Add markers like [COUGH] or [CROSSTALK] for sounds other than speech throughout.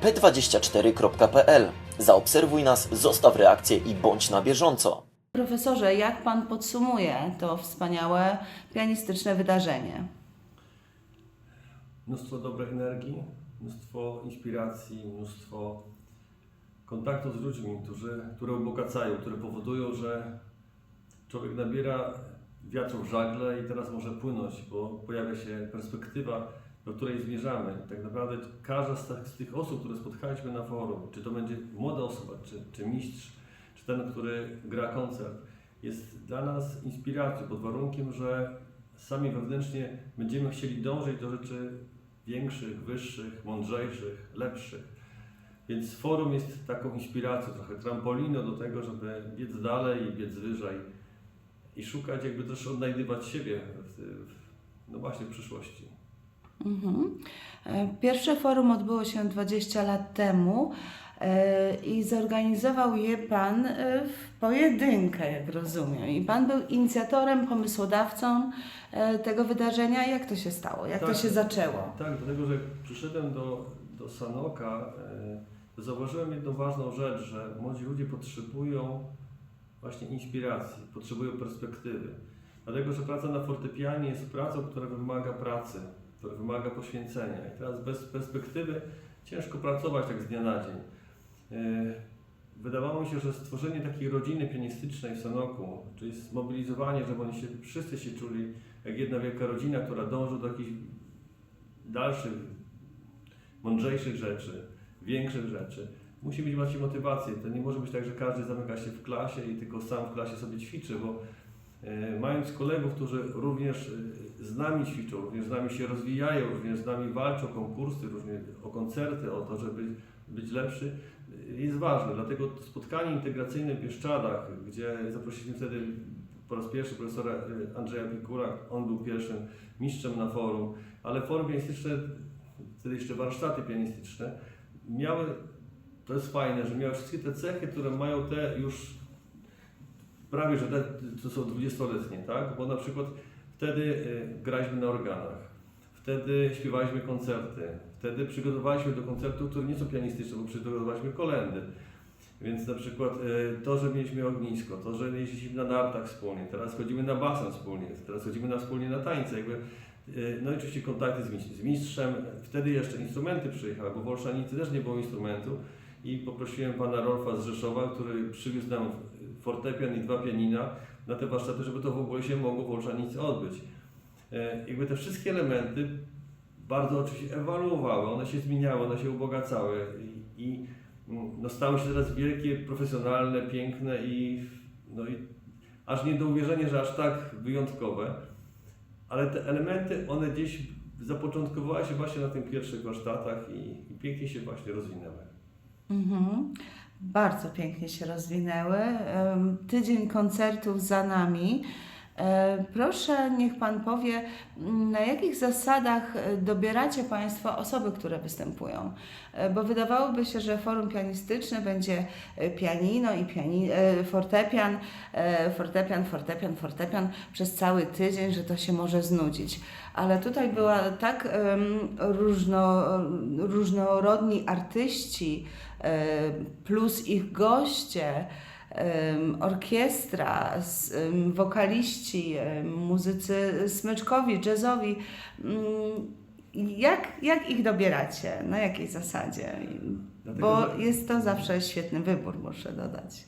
p24.pl. Zaobserwuj nas, zostaw reakcję i bądź na bieżąco. Profesorze, jak Pan podsumuje to wspaniałe pianistyczne wydarzenie? mnóstwo dobrej energii, mnóstwo inspiracji, mnóstwo kontaktu z ludźmi, którzy, które ubogacają, które powodują, że człowiek nabiera wiatru w żagle i teraz może płynąć, bo pojawia się perspektywa, do której zmierzamy. Tak naprawdę każda z tych, osób, które spotkaliśmy na forum, czy to będzie młoda osoba, czy, czy mistrz, czy ten, który gra koncert, jest dla nas inspiracją pod warunkiem, że sami wewnętrznie będziemy chcieli dążyć do rzeczy większych, wyższych, mądrzejszych, lepszych. Więc forum jest taką inspiracją, trochę trampoliną do tego, żeby biec dalej biec wyżej i szukać, jakby też odnajdywać siebie w, w, no właśnie w przyszłości. Mhm. E, Pierwsze forum odbyło się 20 lat temu e, i zorganizował je Pan e, w pojedynkę, jak rozumiem. I Pan był inicjatorem, pomysłodawcą tego wydarzenia. Jak to się stało? Jak to Tak. się zaczęło? Tak, dlatego że jak przyszedłem do, do Sanoka, to zauważyłem jedną ważną rzecz, że młodzi ludzie potrzebują właśnie inspiracji, potrzebują perspektywy. Dlatego, że praca na fortepianie jest pracą, która wymaga pracy, która wymaga poświęcenia. I teraz bez perspektywy ciężko pracować tak z dnia na dzień. E, Wydawało mi się, że stworzenie takiej rodziny pianistycznej w Sanoku, czyli zmobilizowanie, żeby oni się, wszyscy się czuli jak jedna wielka rodzina, która dąży do jakichś dalszych, mądrzejszych rzeczy, większych rzeczy. Musi być właśnie motywacja. To nie może być tak, że każdy zamyka się w klasie i tylko sam w klasie sobie ćwiczy, bo mając kolegów, którzy również e, z nami ćwiczą, również z nami się rozwijają, również z nami walczą o konkursy, również o koncerty, o to, żeby być lepszy, e, jest ważne. Dlatego spotkanie integracyjne w Bieszczadach, gdzie zaprosiliśmy wtedy po raz pierwszy profesora e, Andrzeja Pikula, on był pierwszym mistrzem na forum, ale forum pianistyczne, wtedy jeszcze warsztaty pianistyczne, miały, to jest fajne, że miały wszystkie te cechy, które mają te już prawie, że to są 20-letnie, tak? Bo na przykład wtedy e, graliśmy na organach, wtedy śpiewaliśmy koncerty, wtedy przygotowaliśmy do koncertów, które nie są pianistyczne, bo przygotowaliśmy kolendy. Więc na przykład e, to, że mieliśmy ognisko, to, że jeździliśmy na nartach wspólnie, teraz chodzimy na basen wspólnie, teraz chodzimy na wspólnie na tańce, jakby, e, no i oczywiście kontakty z mistrzem, wtedy jeszcze instrumenty przyjechały, bo w Olszanicy też nie było instrumentu i poprosiłem pana Rolfa z Rzeszowa, który przywiózł nam fortepian i dwa pianina na te warsztaty, żeby to w ogóle się mogło w Olszanicy odbyć. E, Jakby te wszystkie elementy bardzo oczywiście ewaluowały, one się zmieniały, one się ubogacały i, mm, no, stały się teraz wielkie, profesjonalne, piękne i, no i aż nie do uwierzenia, że aż tak wyjątkowe. Ale te elementy, one gdzieś zapoczątkowały się właśnie na tych pierwszych warsztatach i, i pięknie się właśnie rozwinęły. Mhm. Bardzo pięknie się rozwinęły. Tydzień koncertów za nami. E, Proszę, niech Pan powie, m, na jakich zasadach e, dobieracie Państwo osoby, które występują? E, Bo wydawałoby się, że forum pianistyczne będzie pianino i piani, fortepian, fortepian, fortepian, fortepian przez cały tydzień, że to się może znudzić. Ale tutaj była tak różno, różnorodni artyści, plus ich goście, orkiestra, wokaliści, muzycy smyczkowi, jazzowi. Mm, Jak, jak ich dobieracie? Na jakiej zasadzie? Dlatego, Bo że- jest to zawsze świetny wybór, muszę dodać.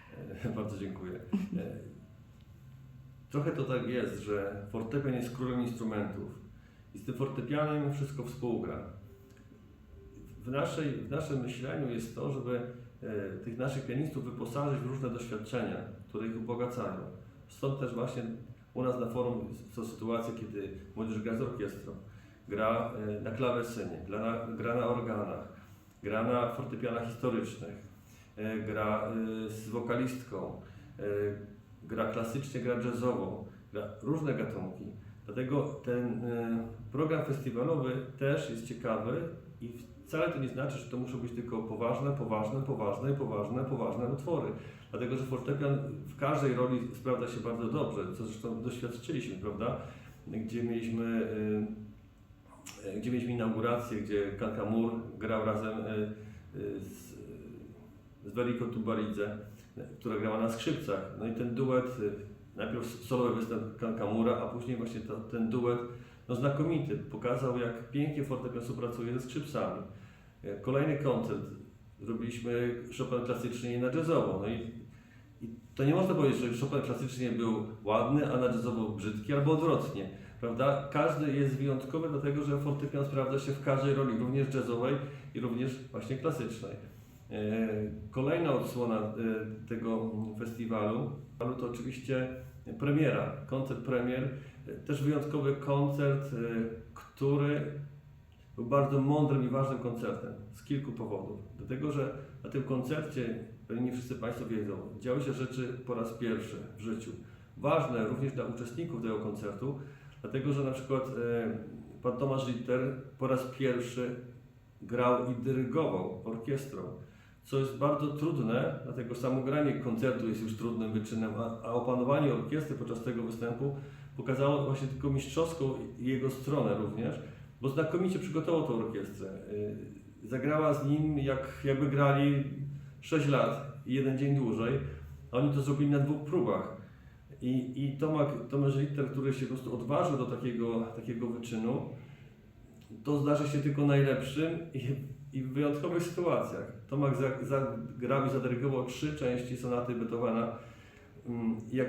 [LAUGHS] Bardzo dziękuję. E, Trochę to tak jest, że fortepian jest królem instrumentów i z tym fortepianem wszystko współgra. W, naszej, w naszym myśleniu jest to, żeby tych naszych pianistów wyposażyć w różne doświadczenia, które ich ubogacają. Stąd też właśnie u nas na forum są sytuacje, kiedy młodzież gra z orkiestrą, gra e, na klawesynie, gra na, gra na organach, gra na fortepianach historycznych, e, gra e, z wokalistką, e, gra klasycznie, gra jazzową, gra różne gatunki. Dlatego ten e, program festiwalowy też jest ciekawy i wcale to nie znaczy, że to muszą być tylko poważne, poważne, poważne, poważne, poważne utwory. Dlatego, że fortepian w każdej roli sprawdza się bardzo dobrze, co zresztą doświadczyliśmy, prawda? Gdzie mieliśmy e, gdzie mieliśmy inaugurację, gdzie Kankamur grał razem e, z, z Veriko Tubaridze, która grała na skrzypcach. No i ten duet, najpierw solowy występ Kankamura, a później właśnie to, ten duet no znakomity. Pokazał, jak pięknie fortepian współpracuje ze skrzypcami. E, Kolejny koncert. Zrobiliśmy Chopin klasycznie i na jazzowo. No i, i to nie można powiedzieć, że Chopin klasycznie był ładny, a na jazzowo brzydki, albo odwrotnie. Prawda? Każdy jest wyjątkowy, dlatego że fortepian sprawdza się w każdej roli, również jazzowej i również właśnie klasycznej. E, Kolejna odsłona e, tego festiwalu to oczywiście premiera, koncert premier. E, Też wyjątkowy koncert, który był bardzo mądrym i ważnym koncertem z kilku powodów. Dlatego, że na tym koncercie, pewnie nie wszyscy Państwo wiedzą, działy się rzeczy po raz pierwszy w życiu. Ważne również dla uczestników tego koncertu, dlatego że na przykład pan Tomasz Ritter po raz pierwszy grał i dyrygował orkiestrą, co jest bardzo trudne, dlatego samo granie koncertu jest już trudnym wyczynem, a, a opanowanie orkiestry podczas tego występu pokazało właśnie tylko mistrzowską jego stronę również, bo znakomicie przygotował tę orkiestrę. Y, Zagrała z nim jak, jakby grali 6 lat i jeden dzień dłużej, a oni to zrobili na dwóch próbach. I, i Tomasz Ritter, który się po prostu odważył do takiego, takiego wyczynu, to zdarzy się tylko najlepszym i, i w wyjątkowych sytuacjach. Tomak zagrał i zadyrygował trzy części sonaty Beethovena. Mm, Jak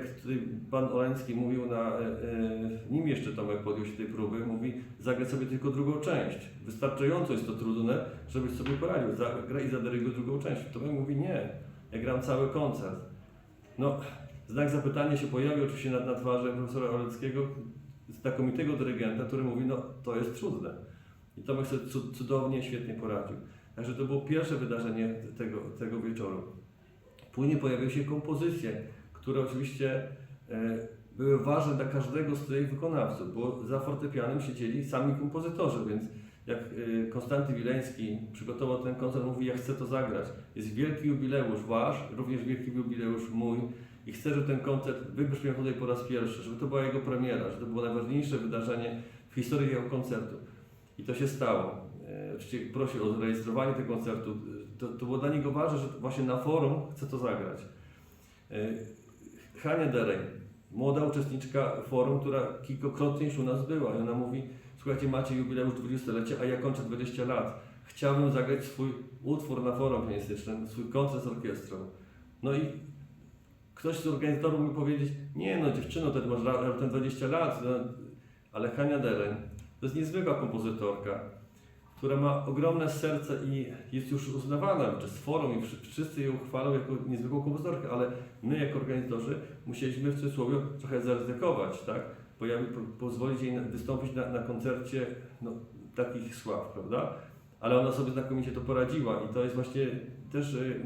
pan Olański mówił, na, e, e, nim jeszcze Tomek podjął się tej próby, mówi zagraj sobie tylko drugą część. Wystarczająco jest to trudne, żebyś sobie poradził. Zagraj i zadyryguj drugą część. Tomek mówi nie, ja gram cały koncert. No, znak zapytania się pojawił oczywiście na, na twarzy profesora Oleckiego, znakomitego dyrygenta, który mówi, no to jest trudne. I Tomek sobie cu- cudownie, świetnie poradził. Także to było pierwsze wydarzenie tego, tego wieczoru. Później pojawiły się kompozycje, które oczywiście e, były ważne dla każdego z tych wykonawców, bo za fortepianem siedzieli sami kompozytorzy, więc jak e, Konstanty Wileński przygotował ten koncert, mówi, ja chcę to zagrać. Jest wielki jubileusz wasz, również wielki jubileusz mój i chcę, żeby ten koncert wybrzmiał tutaj po raz pierwszy, żeby to była jego premiera, że to było najważniejsze wydarzenie w historii jego koncertu. I to się stało. E, Oczywiście prosił o zarejestrowanie tego koncertu. To, to było dla niego ważne, że właśnie na forum chce to zagrać. E, Hania Dereń, młoda uczestniczka forum, która kilkakrotnie już u nas była i ona mówi, słuchajcie, macie jubileusz 20-lecia, a ja kończę 20 lat. Chciałbym zagrać swój utwór na forum pianistycznym, swój koncert z orkiestrą. No i ktoś z organizatorów mi powiedzieć, nie no dziewczyno, ty masz raptem 20 lat, no, ale Hania Dereń to jest niezwykła kompozytorka, która ma ogromne serce i jest już uznawana przez forum i wszy- wszyscy ją chwalą jako niezwykłą kompozytorkę, ale my jako organizatorzy musieliśmy w cudzysłowie trochę zaryzykować, tak? Pojawi, po, pozwolić jej wystąpić na, na koncercie no, takich sław, prawda? Ale ona sobie znakomicie to poradziła i to jest właśnie też y,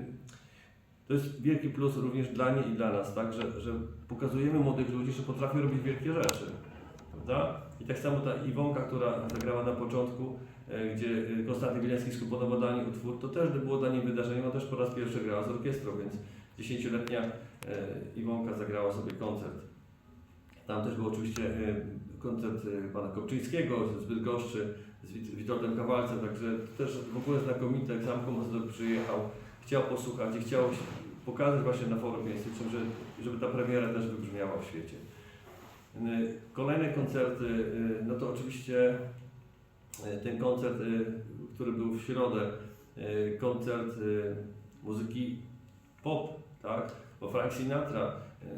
to jest wielki plus również dla niej i dla nas, tak? Że, że pokazujemy młodych ludzi, że potrafią robić wielkie rzeczy, prawda? I tak samo ta Iwonka, która zagrała na początku, e, gdzie e, Konstanty Wileński skomponował dla niej utwór, to też było dla niej wydarzeniem, ona też po raz pierwszy grała z orkiestrą, więc dziesięcioletnia e, Iwonka zagrała sobie koncert. Tam też był oczywiście koncert pana Kopczyńskiego z Bydgoszczy, z Wit- Witoldem Kawalcem, także też w ogóle znakomite, sam kompozytor przyjechał, chciał posłuchać i chciał pokazać właśnie na forum pianistycznym, że, żeby ta premiera też wybrzmiała w świecie. Y, Kolejne koncerty, y, no to oczywiście y, ten koncert, który był w środę, koncert muzyki pop, tak? Bo Frank Sinatra,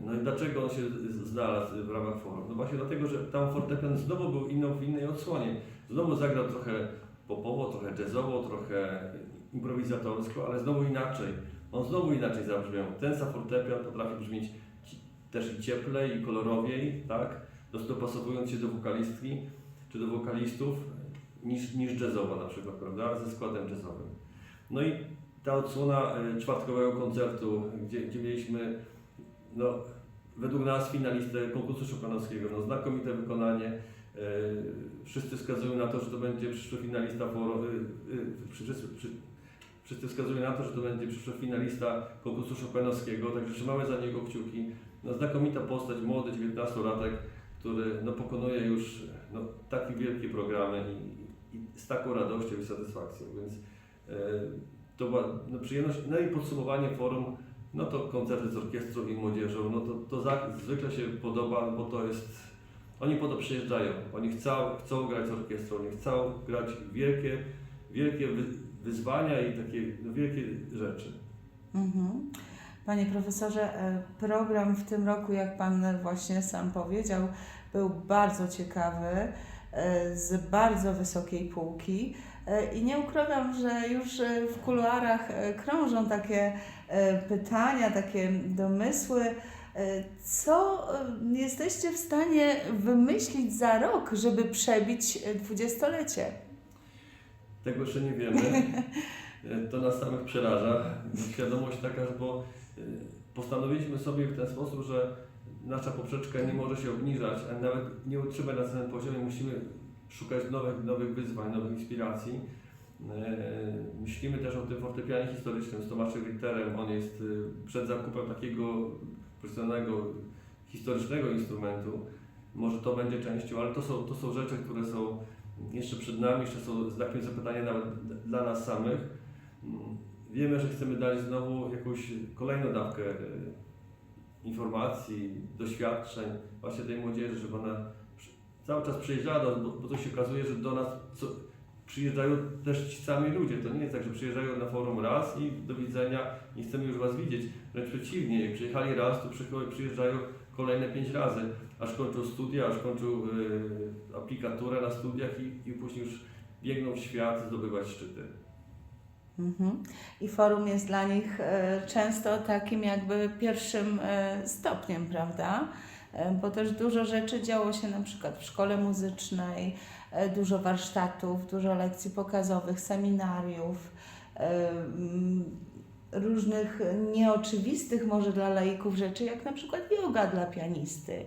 no i dlaczego on się znalazł w ramach forum? No właśnie dlatego, że tam fortepian znowu był inną, w innej odsłonie. Znowu zagrał trochę popowo, trochę jazzowo, trochę improwizatorsko, ale znowu inaczej. On znowu inaczej zabrzmiał. Ten sam fortepian potrafi brzmieć też i cieplej, i kolorowiej, tak? Dostopasowując się do wokalistki czy do wokalistów niż, niż jazzowo na przykład, prawda? Ze składem jazzowym. No i ta odsłona e, czwartkowego koncertu, gdzie, gdzie mieliśmy no, według nas finalistę konkursu Chopinowskiego, no, znakomite wykonanie. E, wszyscy wskazują na to, że to będzie przyszły finalista forum, e, wszyscy, wskazują na to, że to będzie przyszły finalista konkursu Chopinowskiego, także trzymamy za niego kciuki. No, znakomita postać, młody, 19-latek, który no, pokonuje już no, takie wielkie programy i i z taką radością i satysfakcją, więc e, to była no, przyjemność. No i podsumowanie forum, no to koncerty z orkiestrą i młodzieżą, no to, to za, zwykle się podoba, bo to jest, oni po to przyjeżdżają, oni chcą, chcą grać z orkiestrą, oni chcą grać wielkie, wielkie wy, wyzwania i takie no, wielkie rzeczy. Mhm. Panie profesorze, e, program w tym roku, jak Pan właśnie sam powiedział, był bardzo ciekawy, e, z bardzo wysokiej półki. E, I nie ukrywam, że już w kuluarach krążą takie pytania, takie domysły. Co jesteście w stanie wymyślić za rok, żeby przebić dwudziestolecie? Tego jeszcze nie wiemy. [LAUGHS] To nas samych przeraża. Świadomość taka, bo e, postanowiliśmy sobie w ten sposób, że nasza poprzeczka nie może się obniżać, a nawet nie utrzymać na samym poziomie. Musimy szukać nowych, nowych wyzwań, nowych inspiracji. E, Myślimy też o tym fortepianie historycznym z Tomaszem Ritterem. On jest e, przed zakupem takiego profesjonalnego, historycznego instrumentu. Może to będzie częścią, ale to są, to są rzeczy, które są jeszcze przed nami, jeszcze są znakiem zapytania nawet dla nas samych. Wiemy, że chcemy dać znowu jakąś kolejną dawkę e, informacji, doświadczeń właśnie tej młodzieży, żeby ona cały czas przyjeżdżała bo, bo to się okazuje, że do nas co, przyjeżdżają też ci sami ludzie. To nie jest tak, że przyjeżdżają na forum raz i do widzenia, nie chcemy już Was widzieć. Wręcz przeciwnie, jak przyjechali raz, to przyjeżdżają kolejne pięć razy, aż kończą studia, aż kończą y, aplikaturę na studiach i, i później już biegną w świat zdobywać szczyty. Mhm. I forum jest dla nich e, często takim jakby pierwszym e, stopniem, prawda? E, Bo też dużo rzeczy działo się na przykład w szkole muzycznej, dużo warsztatów, dużo lekcji pokazowych, seminariów, różnych nieoczywistych może dla laików rzeczy, jak na przykład yoga dla pianisty.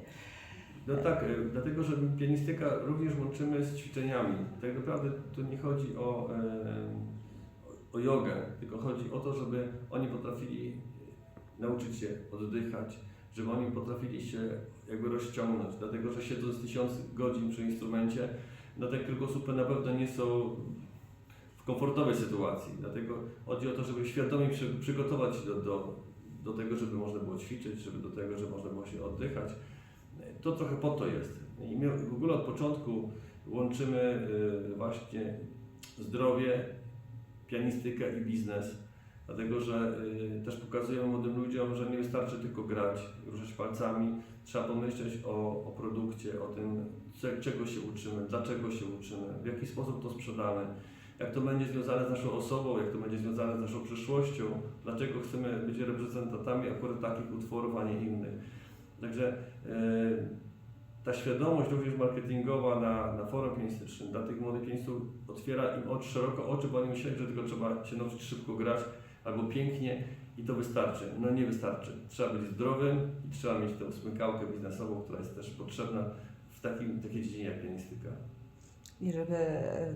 No tak, dlatego że pianistyka również łączymy z ćwiczeniami. Tak naprawdę tu nie chodzi o, o jogę, tylko chodzi o to, żeby oni potrafili nauczyć się oddychać, żeby oni potrafili się jakby rozciągnąć, dlatego że siedząc tysiąc godzin przy instrumencie, na te kręgosłupy na pewno nie są w komfortowej sytuacji. Dlatego chodzi o to, żeby świadomie przy, przygotować do, do, do tego, żeby można było ćwiczyć, żeby do tego, żeby można było się oddychać. To trochę po to jest. I my w ogóle od początku łączymy y, właśnie zdrowie, pianistykę i biznes. Dlatego, że y, też pokazujemy młodym ludziom, że nie wystarczy tylko grać, ruszać palcami. Trzeba pomyśleć o, o produkcie, o tym, cze- czego się uczymy, dlaczego się uczymy, w jaki sposób to sprzedamy, jak to będzie związane z naszą osobą, jak to będzie związane z naszą przyszłością, dlaczego chcemy być reprezentantami akurat takich utworów, a nie innych. Także e, ta świadomość również marketingowa na, na forum pianistycznym dla tych młodych pianistów otwiera im oczy, szeroko oczy, bo oni myśleli, że tylko trzeba się nauczyć szybko grać albo pięknie i to wystarczy. No nie wystarczy. Trzeba być zdrowym i trzeba mieć tę smykałkę biznesową, która jest też potrzebna w takim, takiej dziedzinie jak pianistyka. I żeby e,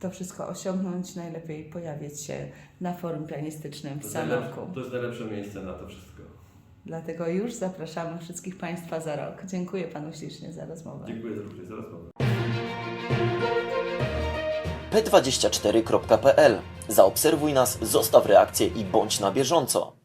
to wszystko osiągnąć, najlepiej pojawić się na forum pianistycznym w Sanoku. to jest najlepsze miejsce na to wszystko. Dlatego już zapraszamy wszystkich Państwa za rok. Dziękuję Panu ślicznie za rozmowę. Dziękuję również za rozmowę. p24.pl. Zaobserwuj nas, zostaw reakcję i bądź na bieżąco.